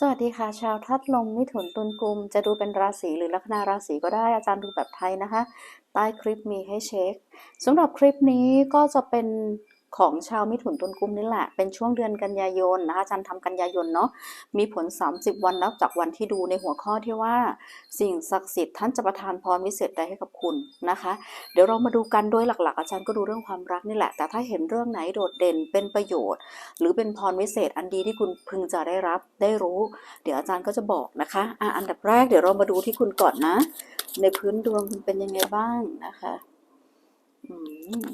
สวัสดีค่ะชาวทัดลมมิถุนตุลกุม จะดูเป็นราศีหรือลัคนาราศีก็ได้อาจารย์ดูแบบไทยนะคะ ใต้คลิปมีให้เช็คสำหรับคลิปนี้ก็จะเป็น ของชาวมิถุนตุลกุมนี่แหละ เป็นช่วงเดือนกันยายนนะคะอาจารย์ทำกันยายนเนาะ มีผล 30 วันนับจากวันที่ดูในหัวข้อที่ว่า สิ่งศักดิ์สิทธิ์ท่านจะประทานพรวิเศษใดให้กับคุณนะคะ เดี๋ยวเรามาดูกันโดยหลักๆ อาจารย์ก็ดูเรื่องความรักนี่แหละ แต่ถ้าเห็นเรื่องไหนโดดเด่นเป็นประโยชน์ หรือเป็นพรวิเศษอันดีที่คุณพึงจะได้รับได้รู้ เดี๋ยวอาจารย์ก็จะบอกนะคะอะอันดับแรกเดี๋ยวเรามาดูที่คุณก่อนนะ ในพื้นดวงคุณเป็นยังไงบ้างนะคะ อืม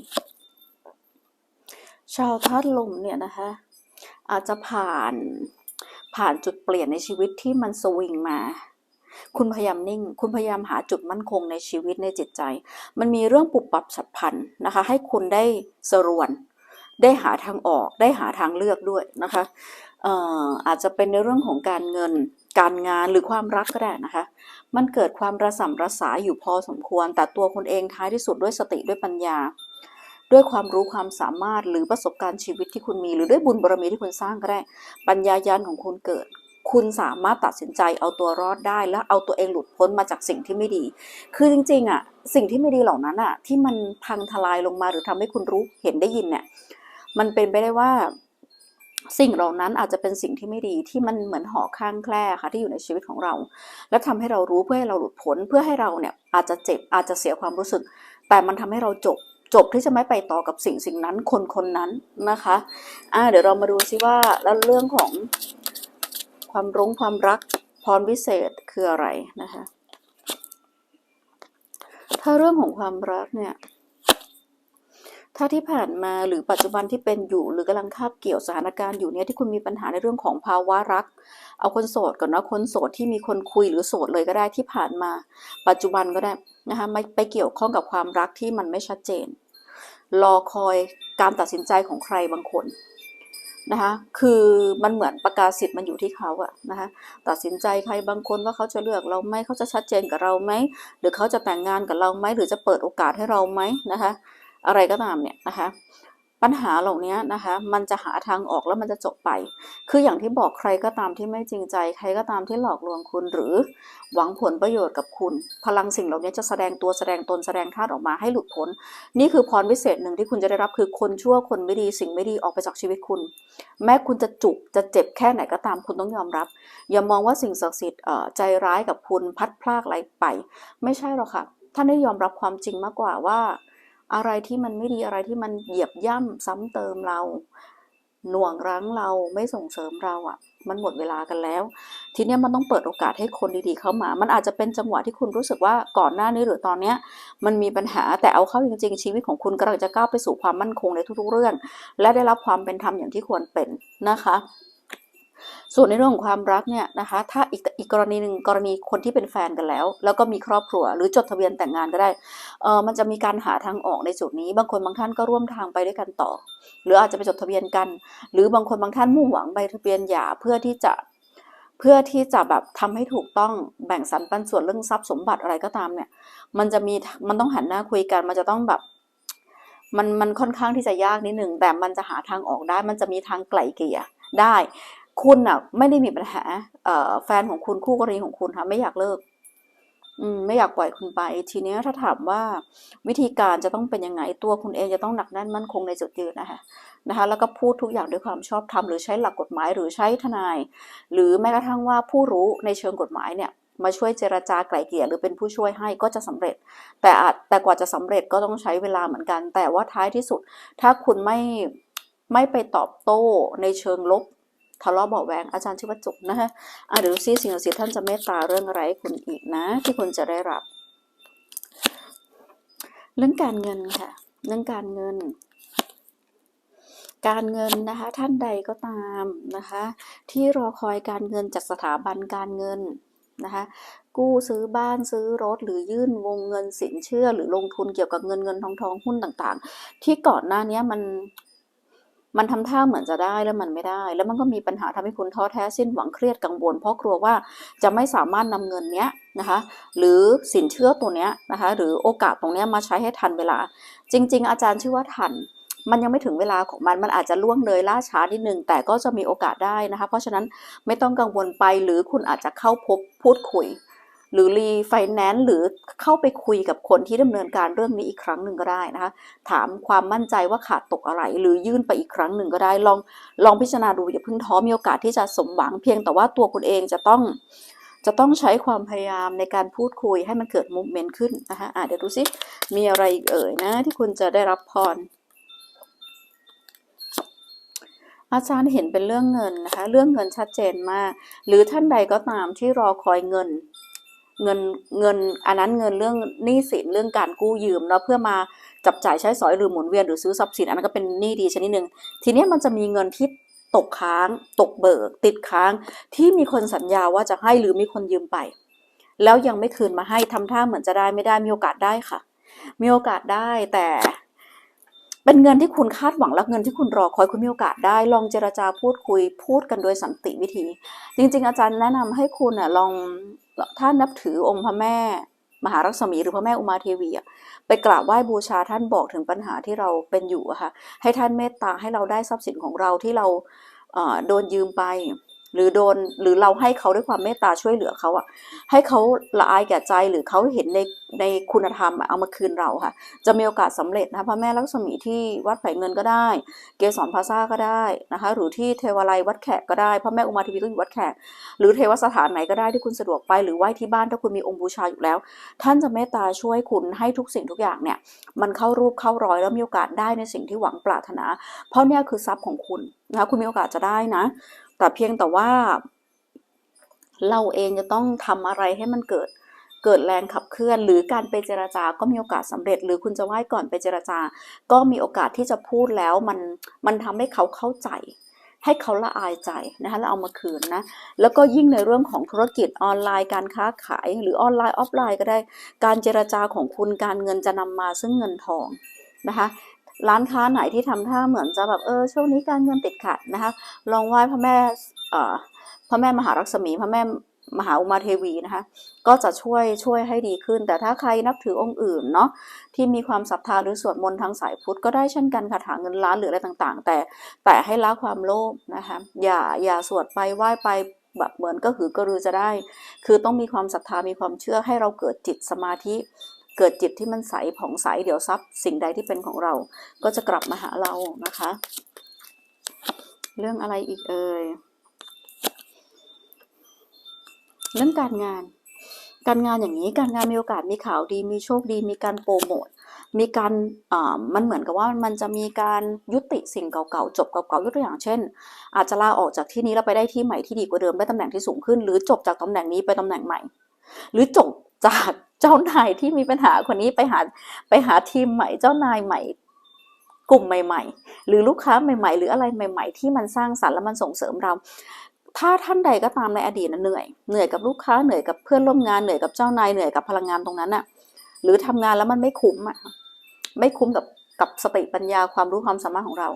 ชาวธาตุลมเนี่ยนะคะอาจจะผ่านผ่านจุดเปลี่ยนในชีวิตที่มันสวิงมา คุณพยายามนิ่ง คุณพยายามหาจุดมั่นคงในชีวิตในจิตใจ มันมีเรื่องปรับปรับฉับพลันนะคะ ให้คุณได้สรวน ได้หาทางออก ได้หาทางเลือกด้วยนะคะอออาจจะเป็นในเรื่องของการเงิน การงานหรือความรักก็ได้นะคะ มันเกิดความระสำระสายอยู่พอสมควร แต่ตัวคุณเองท้ายที่สุดด้วยสติด้วยปัญญา ด้วยความรู้ความสามารถหรือประสบการณ์ชีวิตที่คุณมี หรือด้วยบุญบารมีที่คุณสร้างก็ได้ ปัญญายาณของคุณเกิด คุณสามารถตัดสินใจเอาตัวรอดได้ และเอาตัวเองหลุดพ้นมาจากสิ่งที่ไม่ดี คือจริงๆอะสิ่งที่ไม่ดีเหล่านั้นอะที่มันพังทลายลงมาหรือทำให้คุณรู้เห็นได้ยินเนี่ยมันเป็นไปได้ว่าสิ่งเหล่านั้นอาจจะเป็นสิ่งที่ไม่ดีที่มันเหมือนห่อข้างแคร่ค่ะที่อยู่ในชีวิตของเรา และทำให้เรารู้เพื่อให้เราหลุดพ้นเพื่อให้เราเนี่ยอาจจะเจ็บอาจจะเสียความรู้สึก แต่มันทำให้เราจบ จบที่จะไม่ไปต่อกับสิ่งสิ่งนั้นคนคนนั้นนะคะอ่าเดี๋ยวเรามาดูซิว่าแล้วเรื่องของความรุ้งความรักพรวิเศษคืออะไรนะคะ ถ้าเรื่องของความรักเนี่ยถ้าที่ผ่านมาหรือปัจจุบันที่เป็นอยู่หรือกำลังคาบเกี่ยวสถานการณ์อยู่เนี่ยที่คุณมีปัญหาในเรื่องของภาวะรัก เอาคนโสดก่อนนะคนโสดที่มีคนคุยหรือโสดเลยก็ได้ที่ผ่านมา ปัจจุบันก็ได้นะคะไม่ไปเกี่ยวข้องกับความรักที่มันไม่ชัดเจน รอคอยการตัดสินใจของใครบางคนนะคะคือมันเหมือนประกาศสิทธิ์มันอยู่ที่เขาอะนะคะตัดสินใจใครบางคนว่าเขาจะเลือกเราไหมเขาจะชัดเจนกับเราไหมหรือเขาจะแต่งงานกับเราไหมหรือจะเปิดโอกาสให้เราไหมนะคะอะไรก็ตามเนี่ยนะคะ ปัญหาเหล่านี้นะคะ มันจะหาทางออกแล้วมันจะจบไป คืออย่างที่บอกใครก็ตามที่ไม่จริงใจ ใครก็ตามที่หลอกลวงคุณหรือหวังผลประโยชน์กับคุณ พลังสิ่งเหล่านี้จะแสดงตัวแสดงตนแสดงท่าตุออกมาให้หลุดพ้น นี่คือพรวิเศษหนึ่งที่คุณจะได้รับคือคนชั่วคนไม่ดีสิ่งไม่ดีออกไปจากชีวิตคุณ แม้คุณจะจุกจะเจ็บแค่ไหนก็ตามคุณต้องยอมรับ อย่ามองว่าสิ่งศักดิ์สิทธิ์ใจร้ายกับคุณพัดพลากอะไรไป ไม่ใช่หรอกค่ะท่านได้ยอมรับความจริงมากกว่าว่า อะไรที่มันไม่ดีอะไรที่มันเหยียบย่ำซ้ำเติมเรา หน่วงรั้งเราไม่ส่งเสริมเราอะ่ะ มันหมดเวลากันแล้ว ทีนี้มันต้องเปิดโอกาสให้คนดีๆเข้ามา มันอาจจะเป็นจังหวะที่คุณรู้สึกว่าก่อนหน้านี้หรือตอนเนี้ย มันมีปัญหาแต่เอาเข้าจริงๆชีวิตของคุณกำลังจะก้าวไปสู่ความมั่นคงในทุกๆเรื่อง และได้รับความเป็นธรรมอย่างที่ควรเป็นนะคะ ส่วนในเรื่องของความรักเนี่ยนะคะ ถ้าอีกอีกกรณีหนึ่งกรณีคนที่เป็นแฟนกันแล้ว แล้วก็มีครอบครัว หรือจดทะเบียนแต่งงานก็ได้เออมันจะมีการหาทางออกในจุดนี้ บางคนบางท่านก็ร่วมทางไปด้วยกันต่อ หรืออาจจะไปจดทะเบียนกัน หรือบางคนบางท่านมุ่งหวังใบทะเบียนหย่าเพื่อที่จะเพื่อที่จะแบบทำให้ถูกต้องแบ่งสรรปันส่วนเรื่องทรัพย์สมบัติอะไรก็ตามเนี่ย มันจะมีมันต้องหันหน้าคุยกัน มันจะต้องแบบ มันมันค่อนข้างที่จะยากนิดหนึ่งแต่มันจะหาทางออกได้ มันจะมีทางไกล่เกลี่ยได้ คุณอะ ไม่ได้มีปัญหาเอ่อแฟนของคุณคู่กรณีของคุณค่ะไม่อยากเลิกอืมไม่อยากปล่อยคุณไป ทีนี้ถ้าถามว่าวิธีการจะต้องเป็นยังไงตัวคุณเองจะต้องหนักแน่นมั่นคงในจุดยืนนะคะนะคะแล้วก็พูดทุกอย่างด้วยความชอบธรรมหรือใช้หลักกฎหมายหรือใช้ทนาย หรือแม้กระทั่งว่าผู้รู้ในเชิงกฎหมายเนี่ยมาช่วยเจรจาไกล่เกลี่ยหรือเป็นผู้ช่วยให้ก็จะสำเร็จ แต่อาจแต่กว่าจะสำเร็จก็ต้องใช้เวลาเหมือนกัน แต่ว่าท้ายที่สุด ถ้าคุณไม่ไม่ไปตอบโต้ในเชิงลบ ทะเลาะเบาะแวงอาจารย์ชื่อว่าจุกนะคะอะเดี๋ยวซิสิ่งศักดิ์สิทธิ์ท่านจะเมตตาเรื่องอะไรให้คุณอีกนะ ที่คุณจะได้รับ เรื่องการเงินค่ะ เรื่องการเงิน การเงินนะคะ ท่านใดก็ตามนะคะ ที่รอคอยการเงินจากสถาบันการเงินนะคะกู้ซื้อบ้านซื้อรถหรือยื่นวงเงินสินเชื่อหรือลงทุนเกี่ยวกับเงินเงินทองทองหุ้นต่างๆ ที่ก่อนหน้านี้มัน มันทำท่าเหมือนจะได้แล้วมันไม่ได้ แล้วมันก็มีปัญหาทำให้คุณท้อแท้สิ้นหวังเครียดกังวล เพราะกลัวว่าจะไม่สามารถนำเงินเนี้ยนะคะ หรือสินเชื่อตัวเนี้ยนะคะ หรือโอกาสตรงเนี้ยมาใช้ให้ทันเวลา จริง ๆ อาจารย์ชื่อว่าทันมันยังไม่ถึงเวลาของมัน มันอาจจะล่วงเลยล่าช้านิดนึง แต่ก็จะมีโอกาสได้นะคะ เพราะฉะนั้นไม่ต้องกังวลไป หรือคุณอาจจะเข้าพบพูดคุย หรือรีไฟแนนซ์หรือเข้าไปคุยกับคนที่ดำเนินการเรื่องนี้อีกครั้งหนึ่งก็ได้นะคะ ถามความมั่นใจว่าขาดตกอะไร หรือยื่นไปอีกครั้งหนึ่งก็ได้ ลองลองพิจารณาดูอย่าเพิ่งท้อมีโอกาสที่จะสมหวังเพียงแต่ว่าตัวคุณเองจะต้องจะต้องใช้ความพยายามในการพูดคุยให้มันเกิดมูฟเมนต์ขึ้นนะคะอะเดี๋ยวดูซิ มีอะไรอีกเอ่ยนะ ที่คุณจะได้รับพร อาจารย์เห็นเป็นเรื่องเงินนะคะ เรื่องเงินชัดเจนมาก หรือท่านใดก็ตามที่รอคอยเงิน เงินเงินอันนั้นเงินเรื่องหนี้สินเรื่องการกู้ยืมเนาะเพื่อมาจับจ่ายใช้สอยหรือหมุนเวียนหรือซื้อทรัพย์สินอันนั้นก็เป็นหนี้ดีชนิดหนึ่งทีนี้มันจะมีเงินที่ตกค้างตกเบิก ติดค้างที่มีคนสัญญาว่าจะให้หรือมีคนยืมไป แล้วยังไม่คืนมาให้ทำท่าเหมือนจะได้ไม่ได้มีโอกาสได้ค่ะ มีโอกาสได้แต่ เป็นเงินที่คุณคาดหวังและเงินที่คุณรอคอยคุณมีโอกาสได้ ลองเจรจาพูดคุยพูดกันโดยสันติวิธี จริง ๆ อาจารย์แนะนำให้คุณอะลองถ้านับถือองค์พระแม่ มหารักษมีหรือพระแม่อุมาเทวีอะไปกราบไหว้บูชาท่านบอกถึงปัญหาที่เราเป็นอยู่อะค่ะให้ท่านเมตตาให้เราได้ทรัพย์สินของเราที่เราโดนยืมไป หรือโดนหรือเราให้เขาด้วยความเมตตาช่วยเหลือเขาอะให้เขาละอายแก่ใจหรือเขาเห็นในในคุณธรรมเอามาคืนเราค่ะ จะมีโอกาสสำเร็จนะพระแม่ลักษมีที่วัดไผ่เงินก็ได้ เกสรพาซ่าก็ได้นะคะ หรือที่เทวาลัยวัดแขกก็ได้พระแม่อุมาเทวีก็อยู่วัดแขก หรือเทวสถานไหนก็ได้ที่คุณสะดวกไปหรือไหว้ที่บ้านถ้าคุณมีองค์บูชาอยู่แล้ว ท่านจะเมตตาช่วยคุณให้ทุกสิ่งทุกอย่างเนี่ยมันเข้ารูปเข้ารอยแล้วมีโอกาสได้ในสิ่งที่หวังปรารถนา เพราะเนี่ยคือทรัพย์ของคุณนะคะคุณมีโอกาสจะได้นะ แต่เพียงแต่ว่า เราเองจะต้องทำอะไรให้มันเกิดเกิดแรงขับเคลื่อน หรือการไปเจราจาก็มีโอกาสสำเร็จ หรือคุณจะไหว้ก่อนไปเจราจา ก็มีโอกาสที่จะพูดแล้วมันมันทำให้เขาเข้าใจ ให้เขาละอายใจนะคะแล้วเอามาคืนนะแล้วก็ยิ่งในเรื่องของธุรกิจออนไลน์การค้าขาย หรือออนไลน์ออฟไลน์ก็ได้ การเจรจาของคุณการเงินจะนำมาซึ่งเงินทองนะคะ ร้านค้าไหนที่ทำท่าเหมือนจะแบบเออช่วงนี้การเงินติดขัดนะคะ ลองไหว้พระแม่เอ่อพระแม่มหารักษมีพระแม่มหาอุมาเทวีนะคะ ก็จะช่วยช่วยให้ดีขึ้น แต่ถ้าใครนับถือองค์อื่นเนาะที่มีความศรัทธาหรือสวดมนต์ทางสายพุทธก็ได้เช่นกันคาถาเงินล้านหรืออะไรต่างๆ แต่แต่ให้ละความโลภนะคะอย่าอย่าสวดไปไหว้ไปแบบเหมือนก็หือกระรือจะได้ คือต้องมีความศรัทธามีความเชื่อให้เราเกิดจิตสมาธิ เกิดจิตที่มันใสผ่องใสเดี๋ยวทรัพย์ สิ่งใดที่เป็นของเรา ก็จะกลับมาหาเรานะคะ เรื่องอะไรอีกเอ่ยเรื่องการงาน การงานอย่างนี้การงานมีโอกาสมีข่าวดีมีโชคดี มีการโปรโมทมีการอ่ามันเหมือนกับว่ามันจะมีการยุติสิ่งเก่าๆจบเก่าๆยกตัวอย่างเช่น อาจจะลาออกจากที่นี้แล้วไปได้ที่ใหม่ที่ดีกว่าเดิมได้ตำแหน่งที่สูงขึ้น หรือจบจากตำแหน่งนี้ไปตำแหน่งใหม่ หรือจบจาก เจ้านายที่มีปัญหาคนนี้ไปหาไปหาทีมใหม่เจ้านายใหม่ กลุ่มใหม่ ๆ หรือลูกค้าใหม่ ๆ หรืออะไรใหม่ ๆ ที่มันสร้างสรรค์และมันส่งเสริมเรา ถ้าท่านใดก็ตามในอดีตนะเหนื่อยเหนื่อยกับลูกค้าเหนื่อยกับเพื่อนร่วมงานเหนื่อยกับเจ้านายเหนื่อยกับพลังงานตรงนั้นอะหรือทำงานแล้วมันไม่คุ้มอะไม่คุ้มกับกับสติปัญญาความรู้ความสามารถของเรา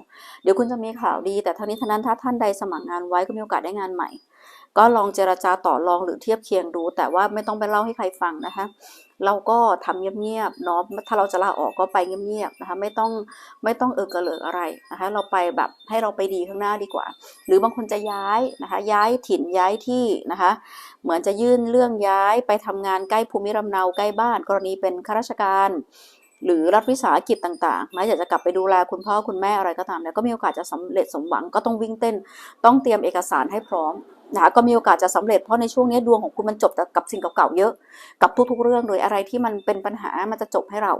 เดี๋ยวคุณจะมีข่าวดี แต่ทั้งนี้ทั้งนั้นถ้าท่านใดสมัครงานไว้ก็มีโอกาสได้งานใหม่ ก็ลองเจราจาต่อรองหรือเทียบเคียงดู แต่ว่าไม่ต้องไปเล่าให้ใครฟังนะคะเราก็ทำเงียบๆเนาะถ้าเราจะลาออกก็ไปเงียบๆนะคะไม่ต้องไม่ต้องเออกระเลิกอะไรนะคะเราไปแบบให้เราไปดีข้างหน้าดีกว่า หรือบางคนจะย้ายนะคะย้ายถิ่นย้ายที่นะคะเหมือนจะยื่นเรื่องย้ายไปทำงานใกล้ภูมิลำเนาใกล้บ้าน กรณีเป็นข้าราชการหรือรัฐวิสาหกิจต่างๆนะอยากจะกลับไปดูแลคุณพ่อคุณแม่อะไรก็ตามเนี่ยก็มีโอกาสจะสำเร็จสมหวังก็ต้องวิ่งเต้น ต้องเตรียมเอกสารให้พร้อม นะคะก็มีโอกาสจะสำเร็จเพราะในช่วงนี้ดวงของคุณมันจบกับสิ่งเก่าๆเยอะ กับทุกๆเรื่องเลยอะไรที่มันเป็นปัญหามันจะจบให้เรา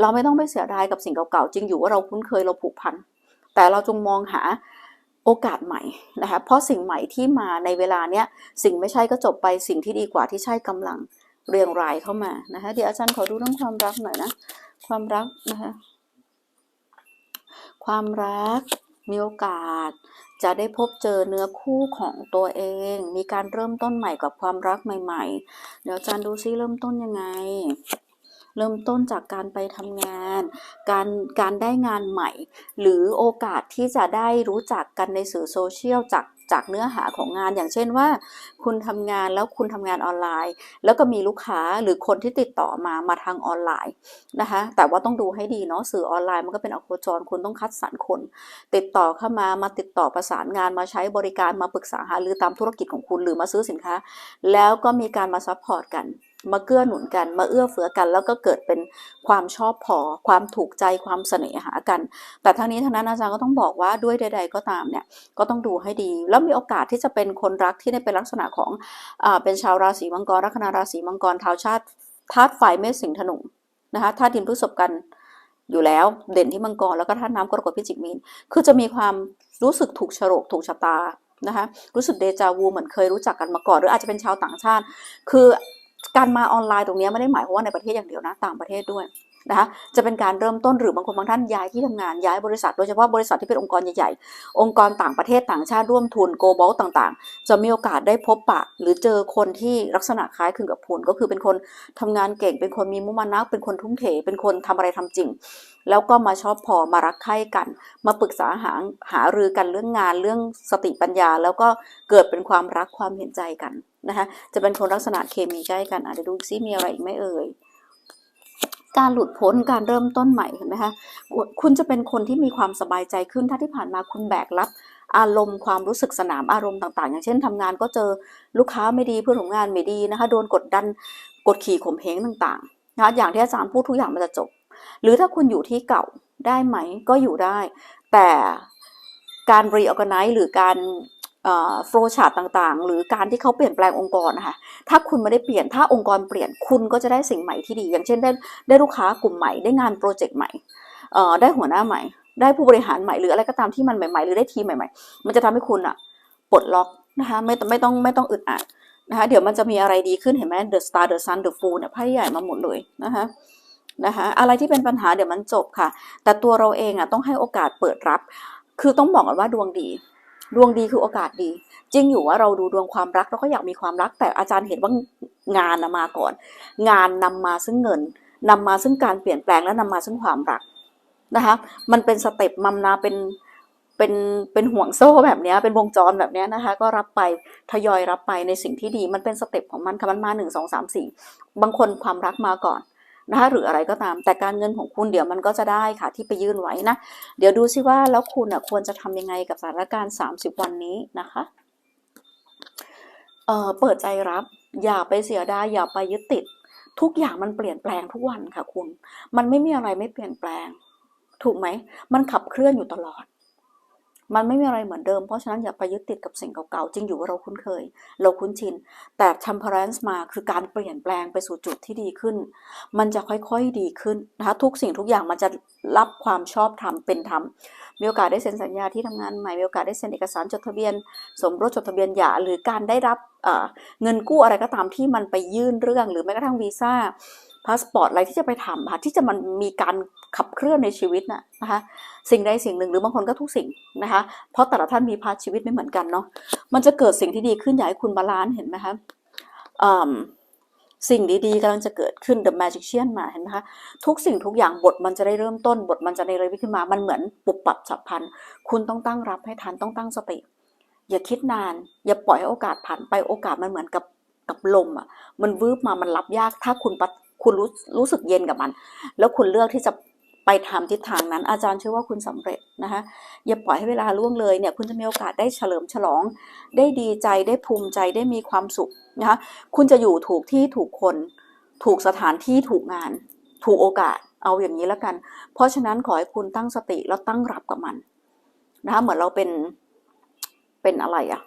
เราไม่ต้องไปเสียดายกับสิ่งเก่าๆจริงอยู่ว่าเราคุ้นเคยเราผูกพันแต่เราจงมองหาโอกาสใหม่นะคะเพราะสิ่งใหม่ที่มาในเวลาเนี้ยสิ่งไม่ใช่ก็จบไปสิ่งที่ดีกว่าที่ใช่กำลังเรียงรายเข้ามานะคะเดี๋ยวอาจารย์ขอดูเรื่องความรักหน่อยนะ ความรักนะคะความรัก มีโอกาส จะได้พบเจอเนื้อคู่ของตัวเอง มีการเริ่มต้นใหม่กับความรักใหม่ ๆ เดี๋ยวจารย์ดูซิเริ่มต้นยังไง เริ่มต้นจากการไปทำงาน การการได้งานใหม่ หรือโอกาสที่จะได้รู้จักกันในสื่อโซเชียลจาก จากเนื้อหาของงานอย่างเช่นว่า คุณทำงานแล้วคุณทำงานออนไลน์ แล้วก็มีลูกค้าหรือคนที่ติดต่อมามาทางออนไลน์นะคะแต่ว่าต้องดูให้ดีเนาะสื่อออนไลน์มันก็เป็นอโคจรคุณต้องคัดสรรคน ติดต่อเข้ามามาติดต่อประสานงานมาใช้บริการมาปรึกษาหารือตามธุรกิจของคุณหรือมาซื้อสินค้า แล้วก็มีการมาซัพพอร์ตกัน มาเกื้อหนุนกัน มาเอื้อเฟื้อกัน แล้วก็เกิดเป็นความชอบพอ ความถูกใจความเสน่หากัน แต่ทั้งนี้ทั้งนั้นอาจารย์ก็ต้องบอกว่าด้วยใด ๆ ก็ตามเนี่ยก็ต้องดูให้ดี แล้วมีโอกาสที่จะเป็นคนรักที่ได้เป็นลักษณะของอ่าเป็นชาวราศีมังกรลัคนาราศีมังกรทาวชาติธาตุไฟเมษสิงห์ธนูนะคะธาตุดินพฤษภกันอยู่แล้วเด่นที่มังกรแล้วก็ธาตุน้ำกรกฎพิจิกมีน คือจะมีความรู้สึกถูกฉลกถูกชะตานะคะรู้สึกเดจาวูเหมือนเคยรู้จักกันมาก่อน หรืออาจจะเป็นชาวต่างชาติ คือ การมาออนไลน์ตรงนี้ไม่ได้หมายความว่าในประเทศอย่างเดียวนะ ต่างประเทศด้วยนะคะจะเป็นการเริ่มต้นหรือบางคนบางท่านย้ายที่ทำงานย้ายบริษัทโดยเฉพาะบริษัทที่เป็นองค์กรใหญ่ๆ องค์กรต่างประเทศต่างชาติร่วมทุนโกลบอลต่างๆ จะมีโอกาสได้พบปะ หรือเจอคนที่ลักษณะคล้ายคลึงกับคุณก็คือเป็นคนทำงานเก่ง เป็นคนมีมุมานะเป็นคนทุ่มเท เป็นคนทำอะไรทำจริง แล้วก็มาชอบพอมารักใคร่กัน มาปรึกษาหาหารือกันเรื่องงานเรื่องสติปัญญา แล้วก็เกิดเป็นความรักความเห็นใจกัน นะคะจะเป็นคนลักษณะเคมีใกล้กันอาจจะดูซิมีอะไรอีกไหมเอ่ยการหลุดพ้นการเริ่มต้นใหม่เห็นไหมคะคุณจะเป็นคนที่มีความสบายใจขึ้นถ้าที่ผ่านมาคุณแบกรับอารมณ์ความรู้สึกสนามอารมณ์ต่างๆ อย่างเช่นทำงานก็เจอลูกค้าไม่ดีเพื่อนร่วมงานไม่ดีนะคะโดนกดดันกดขี่ข่มเหงต่างๆนะคะอย่างที่อาจารย์พูดทุกอย่างมันจะจบ หรือถ้าคุณอยู่ที่เก่าได้ไหมก็อยู่ได้ แต่การรีออ g a ไน z e หรือการ โฟล์ชาร์ตต่างๆ หรือการที่เขาเปลี่ยนแปลงองค์กรนะคะถ้าคุณไม่ได้เปลี่ยนถ้าองค์กรเปลี่ยนคุณก็จะได้สิ่งใหม่ที่ดี อย่างเช่นได้ได้ลูกค้ากลุ่มใหม่ได้งานโปรเจกต์ใหม่ได้หัวหน้าใหม่ ได้ผู้บริหารใหม่หรืออะไรก็ตามที่มันใหม่ๆ หรือได้ทีมใหม่ ๆ มันจะทำให้คุณอะปลดล็อกนะคะไม่ไม่ต้องไม่ต้องอึดอัดนะคะเดี๋ยวมันจะมีอะไรดีขึ้นเห็นไหม The Star The Sun The Fool เนี่ยไพ่ใหญ่มาหมดเลยนะคะนะคะอะไรที่เป็นปัญหาเดี๋ยวมันจบค่ะ แต่ตัวเราเองอะต้องให้โอกาสเปิดรับ คือต้องบอกก่อนว่าดวงดี ดวงดีคือโอกาสดี จริงอยู่ว่าเราดูดวงความรักเราก็อยากมีความรัก แต่อาจารย์เห็นว่างานมาก่อน งานนำมาซึ่งเงินนำมาซึ่งการเปลี่ยนแปลงและนำมาซึ่งความรักนะคะมันเป็นสเต็ปมัมนาเป็นเป็นเป็นห่วงโซ่แบบนี้เป็นวงจรแบบนี้นะคะ ก็รับไปทยอยรับไปในสิ่งที่ดี มันเป็นสเต็ปของมันค่ะมันมาหนึ่งสองสามสี่บางคนความรักมาก่อน นะคะหรืออะไรก็ตาม แต่การเงินของคุณเดี๋ยวมันก็จะได้ค่ะที่ไปยื่นไว้นะ เดี๋ยวดูซิว่าแล้วคุณอะควรจะทำยังไงกับสถานการณ์ 30 วันนี้นะคะเอ่อเปิดใจรับอย่าไปเสียดายอย่าไปยึดติด ทุกอย่างมันเปลี่ยนแปลงทุกวันค่ะคุณ มันไม่มีอะไรไม่เปลี่ยนแปลง ถูกไหม มันขับเคลื่อนอยู่ตลอด มันไม่มีอะไรเหมือนเดิม เพราะฉะนั้นอย่าไปยึดติดกับสิ่งเก่าๆจริงอยู่ว่าเราคุ้นเคย เราคุ้นชิน แต่ temperance มาคือการเปลี่ยนแปลงไปสู่จุดที่ดีขึ้น มันจะค่อยๆดีขึ้นนะคะทุกสิ่งทุกอย่างมันจะรับความชอบธรรมเป็นธรรมมีโอกาสได้เซ็นสัญญาที่ทำงานใหม่มีโอกาสได้เซ็นเอกสารจดทะเบียน สมรสจดทะเบียนหย่าหรือการได้รับเงินกู้อะไรก็ตามที่มันไปยื่นเรื่องหรือแม้กระทั่งวีซ่า พาสปอร์ตอะไรที่จะไปทำค่ะที่จะมันมีการขับเคลื่อนในชีวิตนะนะคะสิ่งใดสิ่งหนึ่งหรือบางคนก็ทุกสิ่งนะคะเพราะแต่ละท่านมีพาชีวิตไม่เหมือนกันเนาะมันจะเกิดสิ่งที่ดีขึ้นอยากให้คุณบาลานซ์เห็นไหมคะสิ่งดีๆกำลังจะเกิดขึ้น The Magician มาเห็นไหมคะทุกสิ่งทุกอย่างบทมันจะได้เริ่มต้น บทมันจะในเรวิขึ้นมามันเหมือนปุบปับฉับพลัน คุณต้องตั้งรับให้ทันต้องตั้งสติ อย่าคิดนาน อย่าปล่อยให้โอกาสผ่านไปโอกาสมันเหมือนกับกับลมอะมันวืบมามันรับยากถ้าคุณ คุณรู้รู้สึกเย็นกับมัน แล้วคุณเลือกที่จะไปทำทิศทางนั้น อาจารย์เชื่อว่าคุณสำเร็จนะคะอย่าปล่อยให้เวลาล่วงเลยเนี่ยคุณจะมีโอกาสได้เฉลิมฉลอง ได้ดีใจได้ภูมิใจได้มีความสุขนะคะคุณจะอยู่ถูกที่ถูกคน ถูกสถานที่ถูกงาน ถูกโอกาสเอาอย่างนี้แล้วกัน เพราะฉะนั้นขอให้คุณตั้งสติแล้วตั้งรับกับมันนะคะเหมือนเราเป็นเป็นอะไรอะ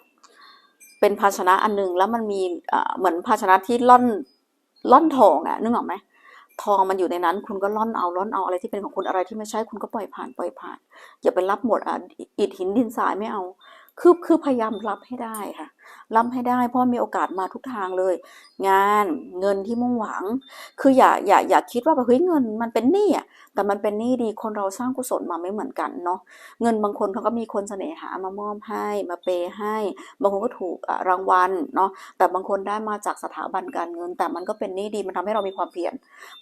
เป็นภาชนะอันนึงแล้วมันมีเหมือนภาชนะที่ล่อน ล่อนทองอะนึกออกไหมทองมันอยู่ในนั้น คุณก็ล่อนเอาล่อนเอาอะไรที่เป็นของคุณอะไรที่ไม่ใช่คุณก็ปล่อยผ่านปล่อยผ่าน อย่าไปรับหมดอะอิฐหินดินทรายไม่เอา คือคือพยายามรับให้ได้ค่ะ รับให้ได้ เพราะมีโอกาสมาทุกทางเลย งานเงินที่มุ่งหวัง คืออย่าอย่าอย่าคิดว่าแบบเฮ้ยเงินมันเป็นหนี้อะแต่มันเป็นหนี้ดีคนเราสร้างกุศลมาไม่เหมือนกันเนาะเงินบางคนเขาก็มีคนเสน่หามามอบให้มาเปย์ให้ บางคนก็ถูกรางวัลเนาะแต่บางคนได้มาจากสถาบันการเงิน แต่มันก็เป็นหนี้ดีมันทำให้เรามีความเพียร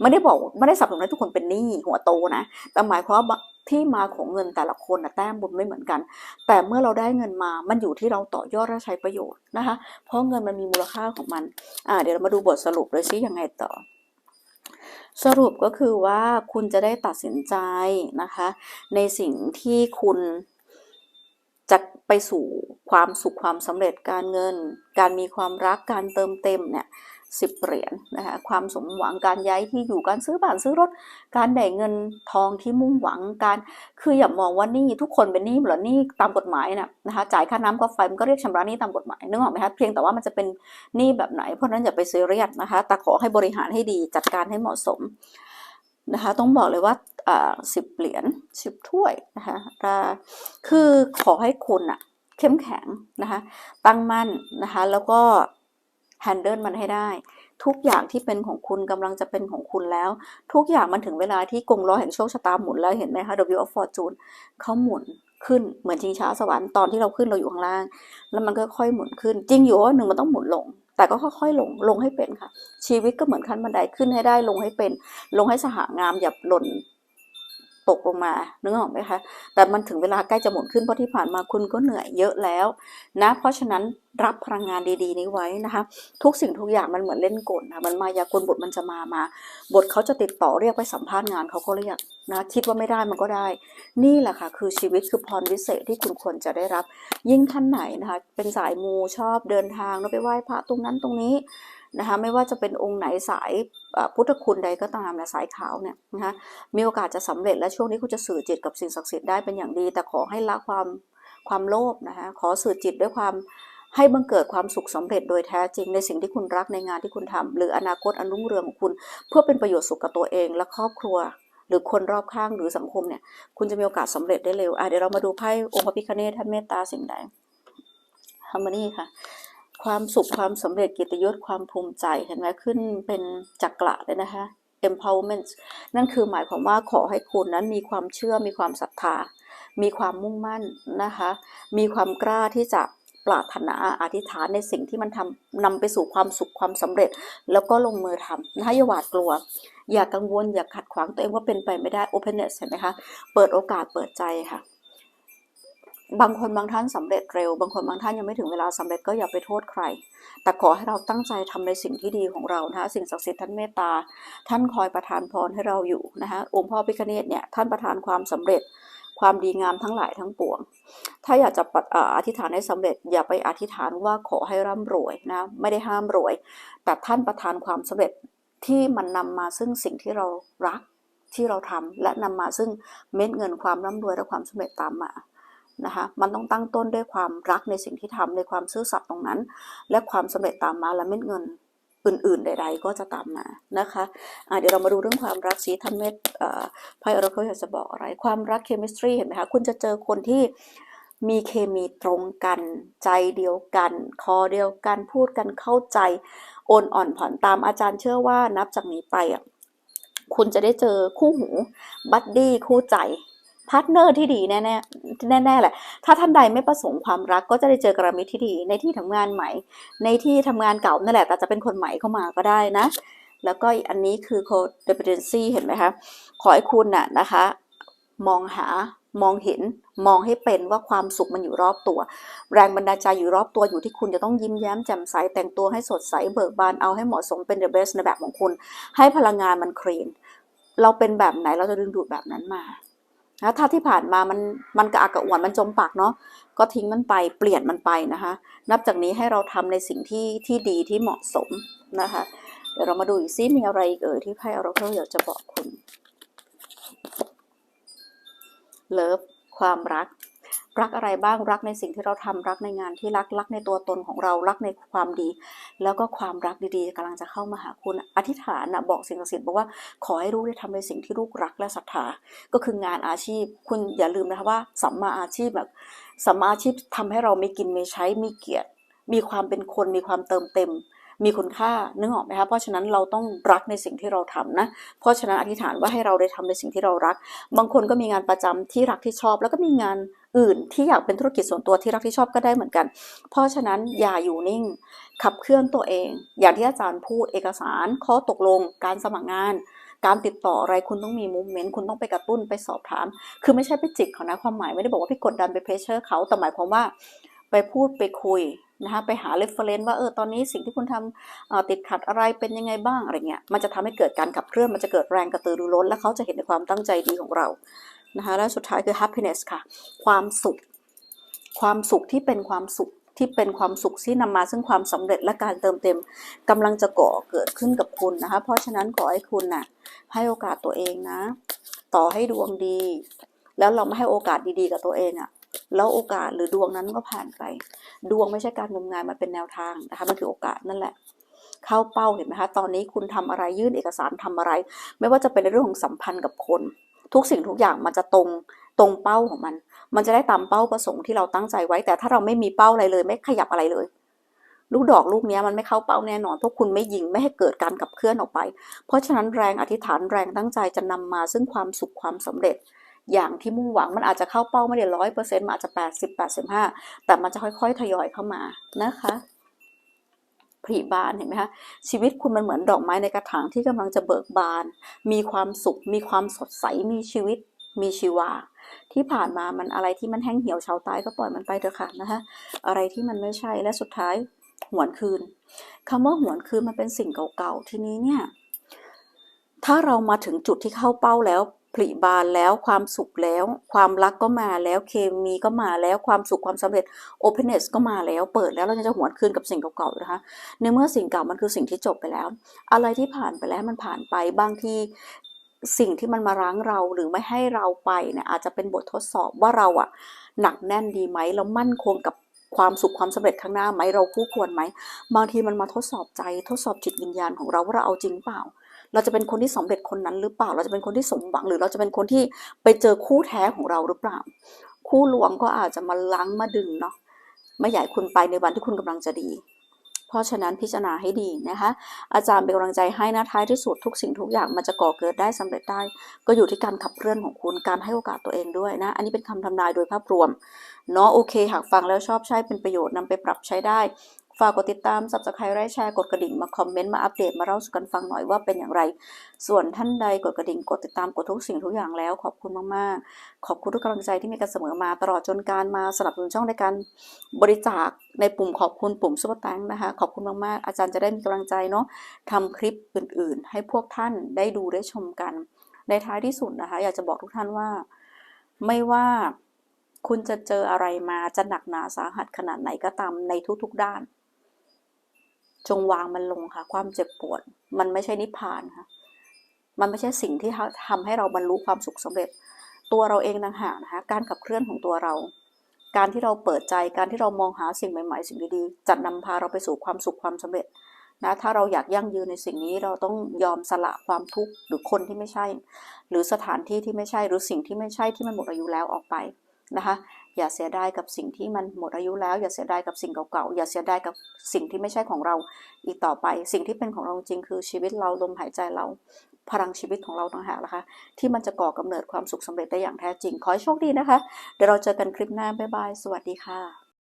ไม่ได้บอกไม่ได้สับสนให้ทุกคนเป็นหนี้หัวโตนะแต่หมายความว่า ที่มาของเงินแต่ละคนนะแต้มบุญไม่เหมือนกัน แต่เมื่อเราได้เงินมา มันอยู่ที่เราต่อยอดและใช้ประโยชน์นะคะ เพราะเงินมันมีมูลค่าของมัน อ่า เดี๋ยวเรามาดูบทสรุปเลยซิยังไงต่อ สรุปก็คือว่าคุณจะได้ตัดสินใจนะคะ ในสิ่งที่คุณจะไปสู่ความสุขความสำเร็จการเงิน การมีความรักการเติมเต็มเนี่ย สิบเหรียญนะคะความสมหวังการย้ายที่อยู่การซื้อบ้านซื้อรถ การได้เงินทองที่มุ่งหวังการ คืออย่ามองว่านี่ทุกคนเป็นหนี้หรอหนี้ตามกฎหมายนะนะคะจ่ายค่าน้ำค่าไฟมันก็เรียกชำระหนี้ตามกฎหมายนึกออกไหมคะเพียงแต่ว่ามันจะเป็นหนี้แบบไหน เพราะนั้นอย่าไปซีเรียสนะคะแต่ขอให้บริหารให้ดีจัดการให้เหมาะสมนะคะต้องบอกเลยว่าสิบเหรียญสิบถ้วยนะคะคือขอให้คุณอะเข้มแข็งนะคะตั้งมั่นนะคะแล้วก็ แฮนเดิลมันให้ได้ ทุกอย่างที่เป็นของคุณกำลังจะเป็นของคุณแล้ว ทุกอย่างมันถึงเวลาที่กงล้อแห่งโชคชะตาหมุนแล้วเห็นไหมคะ W of Fortune เขาหมุนขึ้นเหมือนชิงช้าสวรรค์ตอนที่เราขึ้นเราอยู่ข้างล่าง แล้วมันก็ค่อยหมุนขึ้น จริงอยู่ว่าหนึ่งมันต้องหมุนลง แต่ก็ค่อยๆลงลงให้เป็นค่ะ ชีวิตก็เหมือนขั้นบันไดขึ้นให้ได้ลงให้เป็น ลงให้สหางามอย่าหล่น ตกลงมานึกออกไหมคะ แต่มันถึงเวลาใกล้จะหมุนขึ้นเพราะที่ผ่านมาคุณก็เหนื่อยเยอะแล้วนะ เพราะฉะนั้นรับพลังงานดีๆนี้ไว้นะคะ ทุกสิ่งทุกอย่างมันเหมือนเล่นกลนะมันมายากลบทมันจะมามา บทเขาจะติดต่อเรียกไปสัมภาษณ์งานเขาก็เรียกนะคิดว่าไม่ได้มันก็ได้ นี่แหละค่ะ คือชีวิตคือพรวิเศษที่คุณควรจะได้รับ ยิ่งท่านไหนนะคะ เป็นสายมูชอบเดินทางแล้วไปไหว้พระตรงนั้นตรงนี้ นะคะไม่ว่าจะเป็นองค์ไหนสายพุทธคุณใดก็ตามนะสายขาวเนี่ยนะคะมีโอกาสจะสำเร็จและช่วงนี้คุณจะสื่อจิตกับสิ่งศักดิ์สิทธิ์ได้เป็นอย่างดี แต่ขอให้ละความความโลภนะคะขอสื่อจิตด้วยความให้บังเกิดความสุขสำเร็จโดยแท้จริงในสิ่งที่คุณรักในงานที่คุณทำหรืออนาคตอันรุ่งเรืองของคุณ เพื่อเป็นประโยชน์สุขกับตัวเองและครอบครัว หรือคนรอบข้างหรือสังคมเนี่ย คุณจะมีโอกาสสำเร็จได้เร็วอะเดี๋ยวเรามาดูไพ่องค์พระพิฆเนศท่านเมตตาสิ่งใดฮาร์โมนีค่ะ ความสุขความสำเร็จกิตยศความภูมิใจเห็นไหมขึ้นเป็นจักระเลยนะคะ empowerment นั่นคือหมายความว่าขอให้คุณนั้นมีความเชื่อมีความศรัทธา มีความมุ่งมั่นนะคะ มีความกล้าที่จะปรารถนาอธิษฐานในสิ่งที่มันทำนำไปสู่ความสุขความสำเร็จ แล้วก็ลงมือทำนะคะอย่าหวาดกลัว อย่ากังวลอย่าขัดขวางตัวเองว่าเป็นไปไม่ได้ openness เห็นไหมคะ เปิดโอกาสเปิดใจค่ะ บางคนบางท่านสำเร็จเร็ว บางคนบางท่านยังไม่ถึงเวลาสำเร็จก็อย่าไปโทษใคร แต่ขอให้เราตั้งใจทำในสิ่งที่ดีของเรานะคะสิ่งศักดิ์สิทธิ์ท่านเมตตา ท่านคอยประทานพรให้เราอยู่นะคะองค์พ่อพิฆเนศเนี่ยท่านประทานความสำเร็จความดีงามทั้งหลายทั้งปวง ถ้าอยากจะอธิษฐานให้สำเร็จ อย่าไปอธิษฐานว่าขอให้ร่ำรวยนะ ไม่ได้ห้ามรวย แต่ท่านประทานความสำเร็จที่มันนำมาซึ่งสิ่งที่เรารักที่เราทำและนำมาซึ่งเม็ดเงินความร่ำรวยและความสำเร็จตามมา นะคะ มันต้องตั้งต้นด้วยความรักในสิ่งที่ทำในความซื่อสัตย์ตรงนั้น และความสำเร็จตามมาและเม็ดเงินอื่นๆ ใด ๆ ก็จะตามมานะคะะเดี๋ยวเรามาดูเรื่องความรักสีท่านเมธไพ่อราเขาอยากจะบอกอะไร ความรักเคมิสตรีเห็นไหมคะ คุณจะเจอคนที่มีเคมีตรงกัน ใจเดียวกัน คอเดียวกัน พูดกันเข้าใจ โอนอ่อนผ่อนตามอาจารย์เชื่อว่านับจากนี้ไปอะคุณจะได้เจอคู่หู บัดดี้คู่ใจ พาร์ทเนอร์ที่ดีแน่แน่แน่ๆแหละ ถ้าท่านใดไม่ประสงค์ความรักก็จะได้เจอกระมิตรที่ดีในที่ทำงานใหม่ ในที่ทำงานเก่านั่นแหละแต่จะเป็นคนใหม่เข้ามาก็ได้นะ แล้วก็อันนี้คือ codependency เห็นไหมคะ ขอให้คุณน่ะนะคะ มองหามองเห็นมองให้เป็นว่าความสุขมันอยู่รอบตัว แรงบันดาลใจอยู่รอบตัวอยู่ที่คุณจะต้องยิ้มแย้มแจ่มใส แต่งตัวให้สดใสเบิกบานเอาให้เหมาะสมเป็น the best ในแบบของคุณ ให้พลังงานมันคลีนเราเป็นแบบไหนเราจะดึงดูดแบบนั้นมา นะถ้าที่ผ่านมามันมันกระอักกระอ่วนมันจมปากเนาะก็ทิ้งมันไปเปลี่ยนมันไปนะคะ นับจากนี้ให้เราทำในสิ่งที่ที่ดีที่เหมาะสมนะคะ เดี๋ยวเรามาดูอีกซิมีอะไรอีกเอ่ยที่ไพ่เราเขาอยากจะบอกคุณเลิฟความรัก รักอะไรบ้างรักในสิ่งที่เราทำรักในงานที่รักรักในตัวตนของเรารักในความดี แล้วก็ความรักดีๆกำลังจะเข้ามาหาคุณอธิษฐานนะบอกสิ่งศักดิ์สิทธิ์บอกว่าขอให้ลูกได้ทำในสิ่งที่ลูกรักและศรัทธาก็คืองานอาชีพ คุณอย่าลืมนะคะว่าสัมมาอาชีพแบบสัมมาอาชีพทำให้เราไม่กินไม่ใช้มีเกียรติ มีความเป็นคนมีความเติมเต็ม มีคุณค่านึกออกไหมคะเพราะฉะนั้นเราต้องรักในสิ่งที่เราทำนะเพราะฉะนั้นอธิษฐานว่าให้เราได้ทำในสิ่งที่เรารัก บางคนก็มีงานประจำที่รักที่ชอบ แล้วก็มีงานอื่นที่อยากเป็นธุรกิจส่วนตัวที่รักที่ชอบก็ได้เหมือนกัน เพราะฉะนั้นอย่าอยู่นิ่ง ขับเคลื่อนตัวเอง อย่างที่อาจารย์พูดเอกสาร ข้อตกลง การสมัครงาน การติดต่ออะไรคุณต้องมีมูเมนต์คุณต้องไปกระตุ้นไปสอบถาม คือไม่ใช่ไปจิกเขานะความหมายไม่ได้บอกว่าไปกดดันไปเพรสเชอร์เขาแต่หมายความว่า ไปพูดไปคุย นะคะไปหาเรฟเฟรนซ์ว่าเออตอนนี้สิ่งที่คุณทำติดขัดอะไรเป็นยังไงบ้างอะไรเงี้ยมันจะทำให้เกิดการขับเคลื่อนมันจะเกิดแรงกระตือรือร้น และเขาจะเห็นในความตั้งใจดีของเรานะคะและสุดท้ายคือ happiness ค่ะ ความสุข ความสุขที่เป็นความสุขที่เป็นความสุขที่นำมาซึ่งความสำเร็จและการเติมเต็มกำลังจะก่อเกิดขึ้นกับคุณนะคะ เพราะฉะนั้นขอให้คุณน่ะให้โอกาสตัวเองนะ ต่อให้ดวงดี แล้วเราไม่ให้โอกาสดีๆ กับตัวเองอะ่ะ แล้วโอกาสหรือดวงนั้นก็ผ่านไป ดวงไม่ใช่การงมงายมันเป็นแนวทางนะคะมันคือโอกาสนั่นแหละ เข้าเป้าเห็นไหมคะตอนนี้คุณทำอะไรยื่นเอกสารทำอะไร ไม่ว่าจะเป็นในเรื่องของสัมพันธ์กับคน ทุกสิ่งทุกอย่างมันจะตรงตรงเป้าของมัน มันจะได้ตามเป้าประสงค์ที่เราตั้งใจไว้ แต่ถ้าเราไม่มีเป้าอะไรเลย ไม่ขยับอะไรเลย ลูกดอกลูกเนี้ยมันไม่เข้าเป้าแน่นอนเพราะคุณไม่ยิงไม่ให้เกิดการขับเคลื่อนออกไป เพราะฉะนั้นแรงอธิษฐานแรงตั้งใจจะนำมาซึ่งความสุขความสำเร็จ อย่างที่มุ่งหวังมันอาจจะเข้าเป้าไม่ได้ร้อยเปอร์เซ็นต์มันอาจจะแปดสิบแปดสิบห้าแต่มันจะค่อยๆทยอยเข้ามานะคะผลิบานเห็นไหมคะชีวิตคุณมันเหมือนดอกไม้ในกระถางที่กำลังจะเบิกบาน มีความสุข มีความสดใสมีชีวิต มีชีวา ที่ผ่านมามันอะไรที่มันแห้งเหี่ยวเฉาตายก็ปล่อยมันไปเถอะค่ะนะคะอะไรที่มันไม่ใช่และสุดท้ายหวนคืนคำว่าหวนคืนมันเป็นสิ่งเก่าๆทีนี้เนี่ยถ้าเรามาถึงจุดที่เข้าเป้าแล้ว ผลิบานแล้วความสุขแล้ว ความรักก็มาแล้วเคมีก็มาแล้วความสุขความสำเร็จ openness ก็มาแล้วเปิดแล้วเราจะหวนคืนกับสิ่งเก่าๆนะคะในเมื่อสิ่งเก่ามันคือสิ่งที่จบไปแล้ว อะไรที่ผ่านไปแล้วมันผ่านไปบางทีสิ่งที่มันมารั้งเราหรือไม่ให้เราไปเนี่ยอาจจะเป็นบททดสอบว่าเราอะหนักแน่นดีไหมเรามั่นคงกับความสุขความสำเร็จข้างหน้าไหมเราคู่ควรไหมบางทีมันมาทดสอบใจทดสอบจิตวิญญาณของเราว่าเราเอาจริงเปล่า เราจะเป็นคนที่สำเร็จคนนั้นหรือเปล่า เราจะเป็นคนที่สมหวัง หรือเราจะเป็นคนที่ไปเจอคู่แท้ของเราหรือเปล่า คู่ลวงก็อาจจะมาล้างมาดึงเนาะไม่ให้คุณไปในวันที่คุณกำลังจะดี เพราะฉะนั้นพิจารณาให้ดีนะคะ อาจารย์เป็นกำลังใจให้นะท้ายที่สุดทุกสิ่งทุกอย่างมันจะก่อเกิดได้สำเร็จได้ ก็อยู่ที่การขับเคลื่อนของคุณการให้โอกาสตัวเองด้วยนะ อันนี้เป็นคำทำนายโดยภาพรวมเนาะโอเค หากฟังแล้วชอบใช้เป็นประโยชน์นำไปปรับใช้ได้ากกดติดตาม subscribe ไลค์แชร์กดกระดิ่งมาคอมเมนต์มาอัปเดตมาเล่าสู่กันฟังหน่อยว่าเป็นอย่างไร ส่วนท่านใดกดกระดิ่งกดติดตามกดทุกสิ่งทุกอย่างแล้ว ขอบคุณมากๆ ขอบคุณทุกกำลังใจที่มีกันเสมอมาตลอดจนการมาสนับสนุนช่องในการบริจาคในปุ่มขอบคุณปุ่มซุปเปอร์แตงนะคะขอบคุณมากๆ อาจารย์จะได้มีกำลังใจเนาะทำคลิปอื่น ๆ ให้พวกท่านได้ดูได้ชมกัน ในท้ายที่สุดนะคะ อยากจะบอกทุกท่านว่า ไม่ว่าคุณจะเจออะไรมาจะหนักหนาสาหัสขนาดไหนก็ตามในทุกๆด้าน จงวางมันลงค่ะ ความเจ็บปวด มันไม่ใช่นิพพานค่ะ มันไม่ใช่สิ่งที่ทำให้เราบรรลุความสุขสำเร็จ ตัวเราเองต่างหากนะคะ การขับเคลื่อนของตัวเรา การที่เราเปิดใจ การที่เรามองหาสิ่งใหม่ ๆ สิ่งดีๆจะนำพาเราไปสู่ความสุขความสำเร็จนะ ถ้าเราอยากยั่งยืนในสิ่งนี้เราต้องยอมสละความทุกข์หรือคนที่ไม่ใช่ หรือสถานที่ที่ไม่ใช่ หรือสิ่งที่ไม่ใช่ที่มันหมดอายุแล้วออกไปนะคะ อย่าเสียดายกับสิ่งที่มันหมดอายุแล้ว อย่าเสียดายกับสิ่งเก่าๆอย่าเสียดายกับสิ่งที่ไม่ใช่ของเราอีกต่อไป สิ่งที่เป็นของเราจริงคือชีวิตเราลมหายใจเราพลังชีวิตของเราต่างหากนะคะ ที่มันจะก่อกำเนิดความสุขสำเร็จได้อย่างแท้จริง ขอให้โชคดีนะคะ เดี๋ยวเราเจอกันคลิปหน้าบ๊ายบาย สวัสดีค่ะ